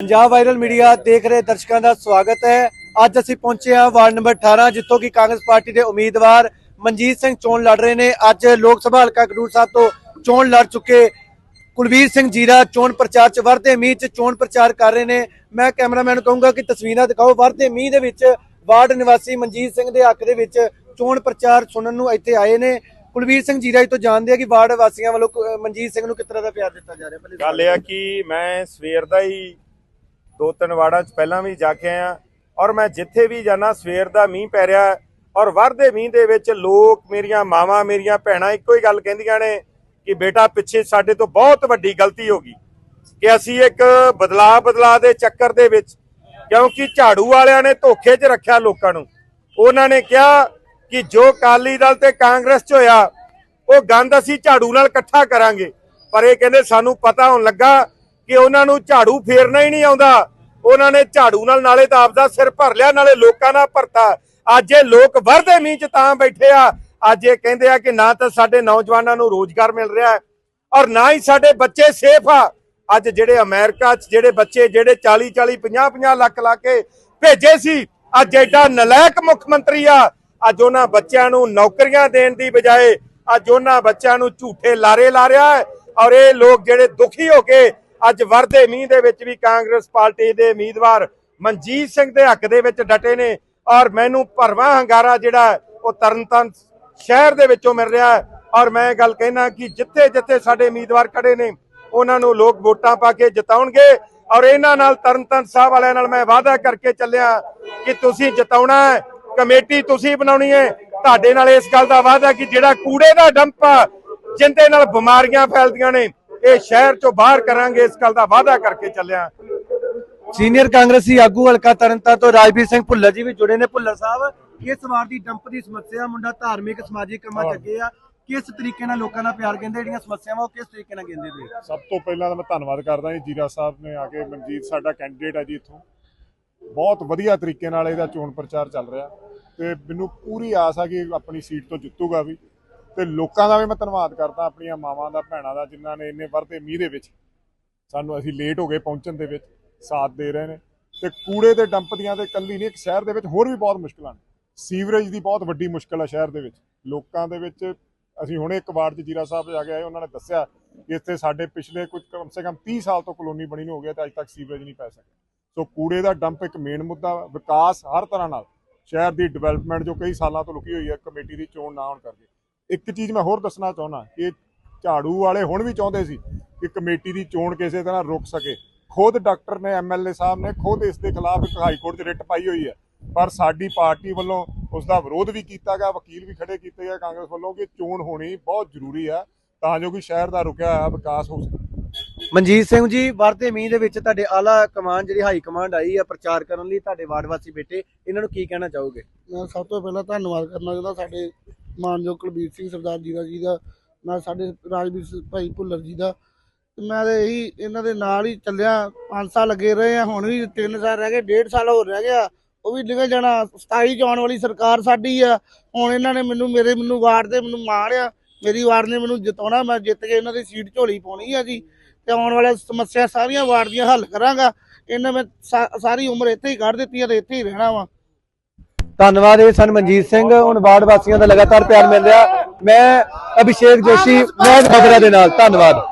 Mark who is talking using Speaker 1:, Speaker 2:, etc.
Speaker 1: Punjab viral media ਦੇਖ ਰਹੇ ਦਰਸ਼ਕਾਂ ਦਾ ਸਵਾਗਤ ਹੈ। ਅੱਜ ਅਸੀਂ ਪਹੁੰਚੇ ਹਾਂ ਵਾਰਡ ਨੰਬਰ 18 ਜਿੱਥੋਂ ਕਿ ਕਾਂਗਰਸ ਪਾਰਟੀ ਦੇ ਉਮੀਦਵਾਰ ਮਨਜੀਤ ਸਿੰਘ ਚੋਣ ਲੜ ਰਹੇ ਨੇ। ਅੱਜ ਲੋਕ ਸਭਾ ਹਲਕਾ ਖਡੂਰ ਸਾਹਿਬ ਤੋਂ ਚੋਣ ਲੜ ਚੁੱਕੇ ਕੁਲਵੀਰ ਸਿੰਘ ਜੀਰਾ ਚੋਣ ਪ੍ਰਚਾਰ ਚ ਵਰਦੇ ਮੀਂਹ ਚ ਚੋਣ ਪ੍ਰਚਾਰ ਕਰ ਰਹੇ ਨੇ। ਮੈਂ ਕੈਮਰਾਮੈਨ ਨੂੰ ਕਹੂੰਗਾ ਕਿ ਤਸਵੀਰਾਂ ਦਿਖਾਓ। ਵਰਦੇ ਮੀਂਹ ਦੇ ਵਿੱਚ ਵਾਰਡ ਨਿਵਾਸੀ ਮਨਜੀਤ ਸਿੰਘ ਦੇ ਹੱਕ ਦੇ ਵਿੱਚ ਚੋਣ ਪ੍ਰਚਾਰ ਸੁਣਨ ਨੂੰ ਇੱਥੇ ਆਏ ਨੇ। ਕੁਲਵੀਰ ਸਿੰਘ ਜੀਰਾ ਜੀ ਤੋਂ ਜਾਣਦੇ ਆ ਕਿ ਵਾਰਡ ਵਾਸੀਆਂ ਵੱਲੋਂ ਮਨਜੀਤ ਸਿੰਘ ਨੂੰ ਕਿਸ ਤਰ੍ਹਾਂ ਦਾ ਪਿਆਰ ਦਿੱਤਾ ਜਾ ਰਿਹਾ? ਪਹਿਲੇ
Speaker 2: ਗੱਲ ਇਹ ਆ ਕਿ ਮੈਂ ਸਵੇਰ ਦਾ ਹੀ ਦੋ ਤਿੰਨ ਵਾੜਾਂ 'ਚ ਪਹਿਲਾਂ ਵੀ ਜਾ ਕੇ ਆਇਆ ਔਰ ਮੈਂ ਜਿੱਥੇ ਵੀ ਜਾਣਾ ਸਵੇਰ ਦਾ ਮੀਂਹ ਪੈ ਰਿਹਾ ਔਰ ਵਰਦੇ ਮੀਂਹ ਦੇ ਵਿੱਚ ਲੋਕ ਮੇਰੀਆਂ ਮਾਵਾਂ, ਮੇਰੀਆਂ ਭੈਣਾਂ ਇੱਕੋ ਹੀ ਗੱਲ ਕਹਿੰਦੀਆਂ ਨੇ ਕਿ ਬੇਟਾ ਪਿੱਛੇ ਸਾਡੇ ਤੋਂ ਬਹੁਤ ਵੱਡੀ ਗਲਤੀ ਹੋ ਗਈ ਕਿ ਅਸੀਂ ਇੱਕ ਬਦਲਾਅ ਬਦਲਾਅ ਦੇ ਚੱਕਰ ਦੇ ਵਿੱਚ ਕਿਉਂਕਿ ਝਾੜੂ ਵਾਲਿਆਂ ਨੇ ਧੋਖੇ 'ਚ ਰੱਖਿਆ ਲੋਕਾਂ ਨੂੰ। ਉਹਨਾਂ ਨੇ ਕਿਹਾ ਕਿ ਜੋ ਕਾਲੀ ਦਲ ਤੇ ਕਾਂਗਰਸ 'ਚ ਹੋਇਆ, ਉਹ ਗੰਦ ਅਸੀਂ ਝਾੜੂ ਨਾਲ ਇਕੱਠਾ ਕਰਾਂਗੇ। ਪਰ ਇਹ ਕਹਿੰਦੇ ਸਾਨੂੰ ਪਤਾ ਹੋਣ ਲੱਗਾ ਕਿ ਉਹਨਾਂ ਨੂੰ ਝਾੜੂ ਫੇਰਨਾ ਹੀ ਨਹੀਂ ਆਉਂਦਾ। ਉਹਨਾਂ ਨੇ ਝਾੜੂ ਨਾਲ ਨਾਲੇ ਤਾਂ ਆਪਦਾ ਸਿਰ ਭਰ ਲਿਆ, ਨਾਲੇ ਲੋਕਾਂ ਦਾ ਭਰਤਾ। ਅੱਜ ਇਹ ਲੋਕ ਵਰਦੇ ਮੀਂਹ 'ਚ ਤਾਂ ਬੈਠੇ ਆ। ਅੱਜ ਇਹ ਕਹਿੰਦੇ ਆ ਕਿ ਨਾ ਤਾਂ ਸਾਡੇ ਨੌਜਵਾਨਾਂ ਨੂੰ ਰੋਜ਼ਗਾਰ ਮਿਲ ਰਿਹਾ ਹੈ ਔਰ ਨਾ ਹੀ ਸਾਡੇ ਬੱਚੇ ਸੇਫ ਆ। ਅੱਜ ਜਿਹੜੇ ਅਮਰੀਕਾ 'ਚ ਜਿਹੜੇ ਬੱਚੇ ਜਿਹੜੇ 40 40 50 50 ਲੱਖ ਲਾ ਕੇ ਭੇਜੇ ਸੀ, ਅੱਜ ਐਡਾ ਨਲਾਇਕ ਮੁੱਖ ਮੰਤਰੀ ਆ। ਅੱਜ ਉਹਨਾਂ ਬੱਚਿਆਂ ਨੂੰ ਨੌਕਰੀਆਂ ਦੇਣ ਦੀ ਬਜਾਏ ਅੱਜ ਉਹਨਾਂ ਬੱਚਿਆਂ ਨੂੰ ਝੂਠੇ ਲਾਰੇ ਲਾ ਰਿਹਾ ਹੈ ਔਰ ਇਹ ਲੋਕ ਜਿਹੜੇ ਦੁਖੀ ਹੋ ਕੇ ਅੱਜ ਵਰਦੇ ਮੀਂਹ ਦੇ ਵਿੱਚ ਵੀ ਕਾਂਗਰਸ ਪਾਰਟੀ ਦੇ ਉਮੀਦਵਾਰ ਮਨਜੀਤ ਸਿੰਘ ਦੇ ਹੱਕ ਦੇ ਵਿੱਚ ਡਟੇ ਨੇ ਔਰ ਮੈਨੂੰ ਭਰਵਾਂ ਹੰਗਾਰਾ ਜਿਹੜਾ ਉਹ ਤਰਨਤਨ ਸ਼ਹਿਰ ਦੇ ਵਿੱਚੋਂ ਮਿਲ ਰਿਹਾ ਹੈ। ਔਰ ਮੈਂ ਇਹ ਗੱਲ ਕਹਿਣਾ ਕਿ ਜਿੱਥੇ ਜਿੱਥੇ ਸਾਡੇ ਉਮੀਦਵਾਰ ਖੜੇ ਨੇ, ਉਹਨਾਂ ਨੂੰ ਲੋਕ ਵੋਟਾਂ ਪਾ ਕੇ ਜਿਤਾਉਣਗੇ। ਔਰ ਇਹਨਾਂ ਨਾਲ ਤਰਨਤਨ ਸਾਹਿਬ ਵਾਲਿਆਂ ਨਾਲ ਮੈਂ ਵਾਅਦਾ ਕਰਕੇ ਚੱਲਿਆ ਕਿ ਤੁਸੀਂ ਜਿਤਾਉਣਾ ਹੈ, ਕਮੇਟੀ ਤੁਸੀਂ ਬਣਾਉਣੀ ਹੈ। ਤੁਹਾਡੇ ਨਾਲ ਇਸ ਗੱਲ ਦਾ ਵਾਅਦਾ ਕਿ ਜਿਹੜਾ ਕੂੜੇ ਦਾ ਡੰਪ ਆ, ਜਿੰਦੇ ਨਾਲ ਬਿਮਾਰੀਆਂ ਫੈਲਦੀਆਂ ਨੇ ਇਹ ਸ਼ਹਿਰ ਚੋਂ ਬਾਹਰ ਕਰਾਂਗੇ ਇਸ ਗੱਲ ਦਾ ਵਾਅਦਾ ਕਰਕੇ ਚੱਲਿਆ।
Speaker 1: ਸੀਨੀਅਰ ਕਾਂਗਰਸੀ ਆਗੂ ਹਲਕਾ ਤਰਨਤਾਰਨ ਤੋਂ ਰਾਜਵੀਰ ਸਿੰਘ ਭੁੱਲਰ ਜੀ ਵੀ ਜੁੜੇ ਨੇ। ਭੁੱਲਰ ਸਾਹਿਬ ਇਸ ਵਾਰ ਦੀ ਡੰਪ ਦੀ ਸਮੱਸਿਆ ਮੁੰਡਾ ਧਾਰਮਿਕ ਸਮਾਜਿਕ ਕੰਮਾਂ ਚ ਅੱਗੇ ਆ ਕਿਸ ਤਰੀਕੇ ਨਾਲ ਲੋਕਾਂ ਦਾ ਪਿਆਰ ਕਹਿੰਦੇ ਜਿਹੜੀਆਂ ਸਮੱਸਿਆਵਾਂ ਉਹ ਕਿਸ ਤਰੀਕੇ ਨਾਲ ਕਹਿੰਦੇ ਤੇ
Speaker 3: ਸਭ ਤੋਂ ਪਹਿਲਾਂ ਤਾਂ ਮੈਂ ਧੰਨਵਾਦ ਕਰਦਾ ਜੀ ਜੀਰਾ ਸਾਹਿਬ ਨੇ ਆ ਕੇ ਮਨਜੀਤ ਸਾਡਾ ਕੈਂਡੀਡੇਟ ਹੈ ਜੀ ਇੱਥੋਂ। ਬਹੁਤ ਵਧੀਆ ਤਰੀਕੇ ਨਾਲ ਇਹਦਾ ਚੋਣ ਪ੍ਰਚਾਰ ਚੱਲ ਰਿਹਾ ਤੇ ਮੈਨੂੰ ਪੂਰੀ ਆਸ ਆ ਕਿ ਆਪਣੀ ਸੀਟ ਤੋਂ ਜਿੱਤੂਗਾ ਵੀ। ਤੇ ਲੋਕਾਂ ਦਾ ਵੀ ਮੈਂ ਧੰਨਵਾਦ ਕਰਦਾ, ਆਪਣੀਆਂ ਮਾਵਾਂ ਦਾ, ਭੈਣਾਂ ਦਾ, ਜਿਨ੍ਹਾਂ ਨੇ ਇੰਨੇ ਵਰਦੇ ਮੀਂਹ ਦੇ ਵਿੱਚ ਸਾਨੂੰ ਅਸੀਂ ਲੇਟ ਹੋ ਗਏ ਪਹੁੰਚਣ ਦੇ ਵਿੱਚ, ਸਾਥ ਦੇ ਰਹੇ ਨੇ। ਤੇ ਕੂੜੇ ਦੇ ਡੰਪ ਦੀਆਂ ਤੇ ਕੱਲੀ ਨਹੀਂ, ਇੱਕ ਸ਼ਹਿਰ ਦੇ ਵਿੱਚ ਹੋਰ ਵੀ ਬਹੁਤ ਮੁਸ਼ਕਲਾਂ ਨੇ ਸੀਵਰੇਜ ਦੀ ਬਹੁਤ ਵੱਡੀ ਮੁਸ਼ਕਲ ਹੈ ਸ਼ਹਿਰ ਦੇ ਵਿੱਚ। ਲੋਕਾਂ ਦੇ ਵਿੱਚ ਅਸੀਂ ਹੁਣੇ ਇੱਕ ਵਾਰਡ 'ਚ ਜੀਰਾ ਸਾਹਿਬ ਜਾ ਕੇ ਆਏ, ਉਹਨਾਂ ਨੇ ਦੱਸਿਆ ਕਿ ਇੱਥੇ ਸਾਡੇ ਪਿਛਲੇ ਕੁਝ ਕਮ ਸੇ ਕਮ 30 ਸਾਲ ਤੋਂ ਕਲੋਨੀ ਬਣੀ ਨੂੰ ਹੋ ਗਿਆ ਤੇ ਅੱਜ ਤੱਕ ਸੀਵਰੇਜ ਨਹੀਂ ਪੈ ਸਕਿਆ। ਸੋ ਕੂੜੇ ਦਾ ਡੰਪ ਇੱਕ ਮੇਨ ਮੁੱਦਾ, ਵਿਕਾਸ ਹਰ ਤਰ੍ਹਾਂ ਨਾਲ ਸ਼ਹਿਰ ਦੀ ਡਿਵੈਲਪਮੈਂਟ ਜੋ ਕਈ ਸਾਲਾਂ ਤੋਂ ਲੁਕੀ ਹੋਈ ਹੈ, ਕਮੇਟੀ ਦੀ ਚੋਣ ਨਾ ਹੋਣ ਕਰਕੇ। ਇੱਕ ਚੀਜ਼ ਮੈਂ ਹੋਰ ਦੱਸਣਾ ਚਾਹੁੰਦਾ ਕਿ ਝਾੜੂ ਵਾਲੇ ਹੁਣ ਵੀ ਚਾਹੁੰਦੇ ਸੀ ਕਿ ਕਮੇਟੀ ਦੀ ਚੋਣ ਕਿਸੇ ਤਰ੍ਹਾਂ ਰੁਕ ਸਕੇ। ਖੁਦ ਡਾਕਟਰ ਨੇ ਐਮਐਲਏ ਸਾਹਿਬ ਨੇ ਖੁਦ ਇਸ ਦੇ ਖਿਲਾਫ ਇੱਕ ਹਾਈ ਕੋਰਟ 'ਚ ਰਿਟ ਪਾਈ ਹੋਈ ਹੈ। ਪਰ ਸਾਡੀ ਪਾਰਟੀ ਵੱਲੋਂ ਉਸ ਦਾ ਵਿਰੋਧ ਵੀ ਕੀਤਾ ਗਿਆ ਵਕੀਲ ਵੀ ਖੜੇ ਕੀਤੇ ਗਏ ਕਾਂਗਰਸ ਵੱਲੋਂ ਕਿ ਚੋਣ ਹੋਣੀ ਬਹੁਤ ਜ਼ਰੂਰੀ ਹੈ ਤਾਂ ਜੋ ਕਿ ਸ਼ਹਿਰ ਦਾ ਰੁਕਿਆ ਹੋਇਆ ਵਿਕਾਸ ਹੋ ਸਕੇ।
Speaker 1: ਮਨਜੀਤ ਸਿੰਘ ਜੀ ਵਰਤੇ ਮੀਂਹ ਦੇ ਵਿੱਚ ਤੁਹਾਡੇ ਆਲਾ ਕਮਾਂਡ ਜਿਹੜੀ ਹਾਈ ਕਮਾਂਡ ਆਈ ਆ ਪ੍ਰਚਾਰ ਕਰਨ ਲਈ ਤੁਹਾਡੇ ਵਾਰਡ ਵਾਸੀ ਬੇਟੇ ਇਹਨਾਂ ਨੂੰ ਕੀ ਕਹਿਣਾ ਚਾਹੋਗੇ?
Speaker 4: ਮੈਂ ਸਭ ਤੋਂ ਪਹਿਲਾਂ ਧੰਨਵਾਦ ਕਰਨਾ ਚਾਹੁੰਦਾ ਸਾਡੇ ਮਾਨਯੋਗ ਕੁਲਬੀਰ ਸਿੰਘ ਸਰਦਾਰ ਜੀ ਦਾ ਜੀ ਦਾ, ਨਾਲ ਸਾਡੇ ਰਾਜਵੀਰ ਭਾਈ ਭੁੱਲਰ ਜੀ ਦਾ। ਤੇ ਮੈਂ ਤੇ ਇਹੀ ਇਹਨਾਂ ਦੇ ਨਾਲ ਹੀ ਚੱਲਿਆ 5 ਸਾਲ ਲੱਗੇ ਰਹੇ ਆ, ਹੁਣ ਵੀ 3 ਸਾਲ ਰਹਿ ਗਏ 1.5 ਸਾਲ ਹੋਰ ਰਹਿ ਗਿਆ। ਉਹ ਵੀ ਨਿਕਲ ਜਾਣਾ 27 ਚ ਆਉਣ ਵਾਲੀ ਸਰਕਾਰ ਸਾਡੀ ਆ। ਹੁਣ ਇਹਨਾਂ ਨੇ ਮੈਨੂੰ, ਮੇਰੇ ਮੈਨੂੰ ਵਾਰਡ ਦੇ ਮੈਨੂੰ ਮਾਣ ਆ ਮੇਰੀ ਵਾਰਡ ਨੇ ਮੈਨੂੰ ਜਿਤਾਉਣਾ, ਮੈਂ ਜਿੱਤ ਕੇ ਇਹਨਾਂ ਦੀ ਸੀਟ ਝੋਲੀ ਪਾਉਣੀ ਆ ਜੀ। ਤੇ ਆਉਣ ਵਾਲੇ ਸਮੱਸਿਆ ਸਾਰੀਆਂ ਵਾਰਡ ਦੀਆਂ ਹੱਲ ਕਰਾਂਗਾ। ਇਹਨਾਂ ਮੈਂ ਸਾ- ਸਾਰੀ ਉਮਰ ਇੱਥੇ ਹੀ ਕੱਢ ਦਿੱਤੀ ਆ ਤੇ ਇੱਥੇ ਹੀ ਰਹਿਣਾ ਵਾ।
Speaker 1: ਧੰਨਵਾਦ, ਇਹ ਸਨ ਮਨਜੀਤ ਸਿੰਘ। ਹੁਣ ਵਾਰਡ ਵਾਸੀਆਂ ਦਾ ਲਗਾਤਾਰ ਪਿਆਰ ਮਿਲ ਰਿਹਾ। ਮੈਂ ਅਭਿਸ਼ੇਕ ਜੋਸ਼ੀ, ਮੈਂ ਖਬਰਾਂ ਦੇ ਨਾਲ। ਧੰਨਵਾਦ।